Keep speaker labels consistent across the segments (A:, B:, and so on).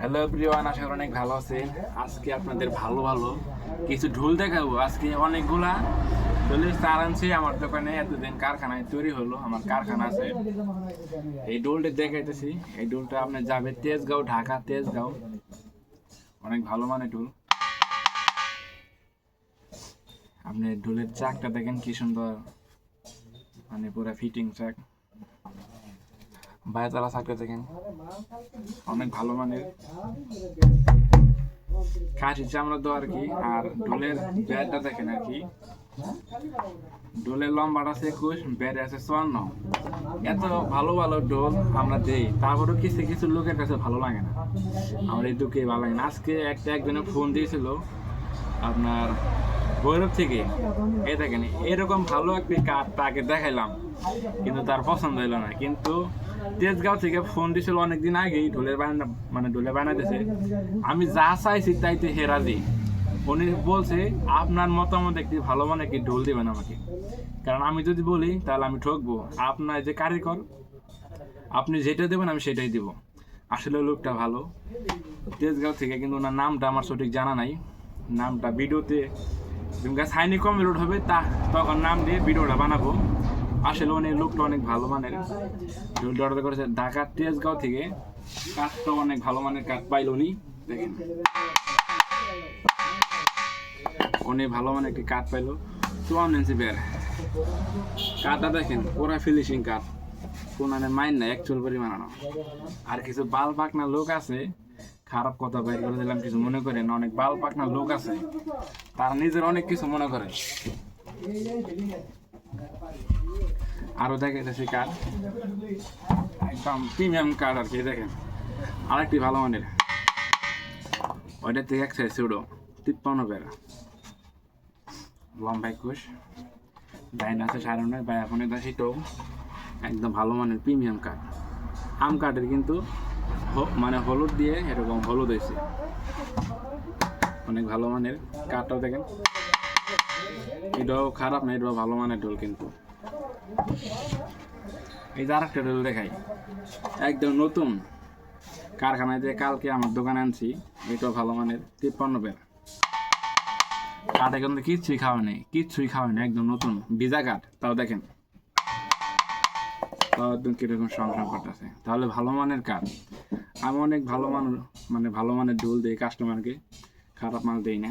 A: Hello Priyan আশা করি অনেক ভালো আছেন। আজকে আপনাদের ভালো ভালো কিছু ঢোল দেখাবো। আজকে অনেকগুলা ঢোলের তার আনছি আমার দোকানে। এতদিন কারখানায় তৈরি হলো, আমার কারখানা আছে। এই ডোলটা দেখাইতেছি। এই ডোলটা আপনার যাবে তেজগাঁও, ঢাকা, তেজগাঁও। অনেক ভালো মানে ডোল আপনি ঢোলের চাকটা দেখেন কি সুন্দর। মানে পুরো ফিটিং চাক। বায়তালা চাকটা দেখেন। অনেক ভালো মানের। খাসি চামড়া দেওয়া আর কি, আর ডোলের ব্যাটটা দেখেন আর কি। ডোলের লম্বাটা আছে একুশ, ব্যাট আছে চুয়ান্ন। এত ভালো ভালো ডোল আমরা দেই, তারপরেও কিছু কিছু লোকের কাছে ভালো লাগে না। আমার এই দুঃখে ভালো লাগে না। আজকে একটা একজনে ফোন দিয়েছিল আপনার ভৈরব থেকে। এই দেখেন, এরকম ভালো একটি কাঠ তাকে দেখাইলাম, কিন্তু তার পছন্দ হলো না। কিন্তু তেজগাঁও থেকে ফোন দিয়েছিল অনেকদিন আগেই, ঢোলের বায়না মানে ঢোলের বায়না দিয়েছে আমি যা চাইছি তাইতে হেরা দিই উনি বলছে, আপনার মতামত একটি ভালো মানে একটি ঢোল দেবেন আমাকে। কারণ আমি যদি বলি, তাহলে আমি ঠকবো। আপনার যে কারিগর, আপনি যেটা দেবেন, আমি সেটাই দিব। আসলে লোকটা ভালো। তেজগাঁও থেকে কিন্তু ওনার নামটা আমার সঠিক জানা নাই। নামটা ভিডিওতে সাইনি কমপ্লিট হবে, তা তখন নাম দিয়ে ভিডিওটা বানাবো। আসলে উনি লোকটা অনেক ভালো মানের। ঢোলটা অর্ডার করেছে ঢাকার তেজগাঁও থেকে। কাঠটা অনেক ভালো মানের কাঠ পাইল উনি, দেখেন। উনি ভালো মানের একটি কাঠ পাইলো। চুয়ান্ন ইঞ্চি বের। কাঠটা দেখেন ওরা ফিনিশিং কাঠ। কোনানে মাইন না একচুয়াল পরিমাণ। আর কিছু বাল পাকনা লোক আছে, খারাপ কথা বাইর করে দিলাম, কিছু মনে করেন অনেক বাল পাকনা লোক আছে। তারা নিজের অনেক কিছু মনে করে। আরও দেখাইতেছি কাঠ একদম প্রিমিয়াম কাঠ আর কি, দেখেন। আরেকটি ভালো মানের। ওইটার থেকে এক সাইজ ছোট তিপ্পান্ন বেড়া লম্বা একুশ। ডাইন আছে সাড়ে নয় বা এখন এটা সেটাও একদম ভালো মানের প্রিমিয়াম কাঠ আম কাঠের কিন্তু মানে হলুদ দিয়ে এরকম হলুদ হয়েছে। অনেক ভালো মানের। কাঠটাও দেখেন। এটাও খারাপ না, এটাও ভালো মানের ঢোল কিন্তু। এই যে আরেকটা ঢোল দেখাই। একদম নতুন কারখানায় যে কালকে আমার দোকানে আনছি, এটাও ভালো মানের, তিপ্পান্ন বের কাঠে কিন্তু কিচ্ছুই খাওয়া নেই, কিচ্ছুই খাওয়া নেই, একদম নতুন, ভিজা কাঠ, তাও দেখেন। তাও একদম কীরকম সংগ্রাম করতেছে। তাহলে ভালো মানের কাঠ। আমি অনেক ভালো মান মানে ভালো মানের ঢোল দিই কাস্টমারকে খারাপ মাল দিই না।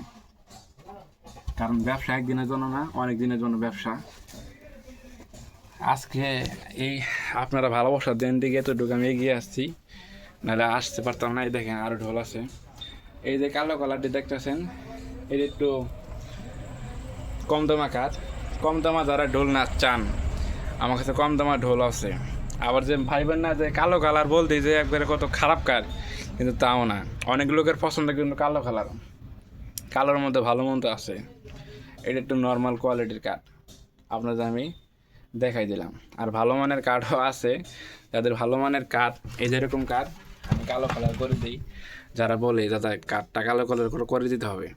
A: কারণ ব্যবসা একদিনের জন্য না, অনেক দিনের জন্য ব্যবসা। আজকে এই আপনারা ভালোবাসা দেন দিকে তো এতটুকু আমি এগিয়ে আসছি। নাহলে আসতে পারতাম না, এই দেখেন আরও ঢোল আছে। এই যে কালো কালারটি দেখতেছেন এটা একটু কম দামা কাঠ কম দামা যারা ঢোল নাচ চান, আমার কাছে কম দামা ঢোল আছে। আবার যে ভাইবেন না যে কালো কালার বলতে যে একবারে কত খারাপ কাজ কিন্তু তাও না। অনেক লোকের পছন্দ কিন্তু কালো কালার। কালোর মধ্যে ভালো মন্দ আছে। এটা একটু নর্মাল কোয়ালিটির কাঠ আপনাদের আমি দেখাই দিলাম। আর ভালো মানের কাঠও আছে। যাদের ভালো মানের কাঠ, এই যেরকম কাঠ, আমি কালো কালার করে দিই। যারা বলে দাদা কাঠটা কালো কালার করে করে দিতে হবে,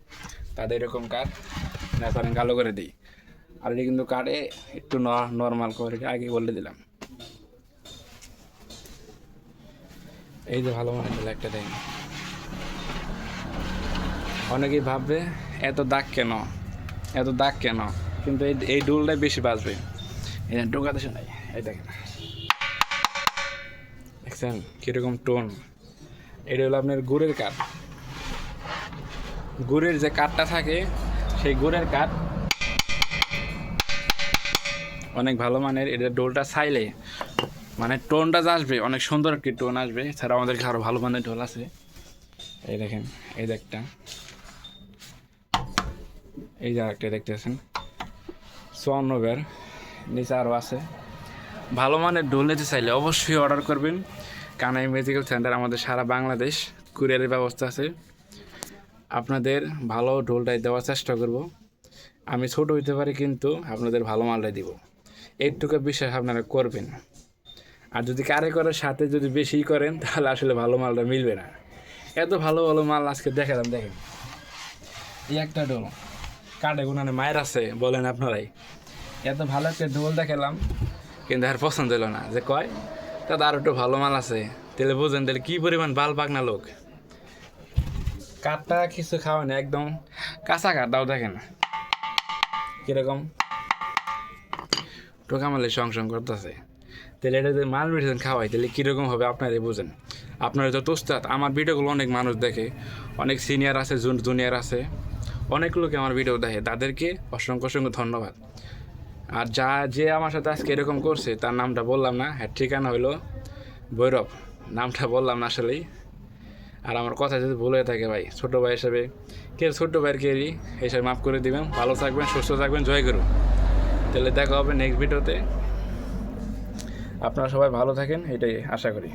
A: তাদের এরকম কাঠ ন্যাচারাল কালো করে দিই। আর এটা কিন্তু কাঠে একটু নর্মাল করে আগে বলে দিলাম। এই যে ভালো মানের একটা দেয় অনেকেই ভাববে, এত দাগ কেন? এত দাগ কেন? কিন্তু এই এই ডোলটাই বেশি এই ঢোকাতে শোনাই এই দেখেন। দেখছেন? কীরকম টোন এটা হলো আপনার গুড়ের কাঠ। গুড়ের যে কাঠটা থাকে, সেই গুড়ের কাঠ। অনেক ভালো মানের। এটা ডোলটা চাইলে মানে টোনটা যে আসবে, অনেক সুন্দর একটি টোন আসবে। এছাড়া আমাদের কাছে আরও ভালো মানের ঢোল আছে। এই দেখেন, এই দেখটা এই যে আরেকটা দেখতেছেন। চুয়ান্ন বের। নিচে আরও আছে। ভালো মানের ঢোল নিতে চাইলে অবশ্যই অর্ডার করবেন। কানাই মেডিকেল সেন্টার আমাদের সারা বাংলাদেশ, কুরিয়ারের ব্যবস্থা আছে। আপনাদের ভালো ঢোলটাই দেওয়ার চেষ্টা করব। আমি ছোট হইতে পারি, কিন্তু আপনাদের ভালো মালটাই দিব। এইটুকু বিশ্বাস আপনারা করবেন। আর যদি কারিগরের সাথে যদি বেশি করেন, তাহলে আসলে ভালো মালটা মিলবে না। এত ভালো ভালো মাল আজকে দেখালাম, দেখেন। এই একটা ডোল কাটে গুনানে মায়ের আছে, বলেন আপনারাই। এত ভালো একটা ডোল দেখালাম। কিন্তু আর পছন্দ হলো না। যে কয় দাদা আর একটু ভালো মাল আছে। তাহলে বুঝেন, তাহলে কী পরিমাণ বাল পাক না লোক? কাঠটা কিছু খাওয়া না একদম কাঁচা কাঠটাও দেখেন। কীরকম? টোকামালে সং সং করতেছে। তাহলে এটা যদি মাল মেডিসিন খাওয়াই, তাহলে কীরকম হবে আপনারাই বুঝেন। আপনারা তো তোস্তাত আমার ভিডিওগুলো অনেক মানুষ দেখে, অনেক সিনিয়র আছে জুনিয়র আছে। অনেক লোকে আমার ভিডিও দেখে, তাদেরকে অসংখ্য অসংখ্য ধন্যবাদ। আর যা যে আমার সাথে আজকে এরকম করছে, তার নামটা বললাম না হ্যাঁ ঠিকানা হইল ভৈরব। নামটা বললাম না আসলেই। আর আমার কথা যদি ভুল থাকে ভাই, ছোটো ভাই হিসাবে, কে ছোটো ভাইয়ের কেরি হিসাবে মাফ করে দিবেন। ভালো থাকবেন, সুস্থ থাকবেন, জয় করুন তাহলে দেখা হবে নেক্সট ভিডিওতে আপনারা সবাই ভালো থাকেন, এটাই আশা করি।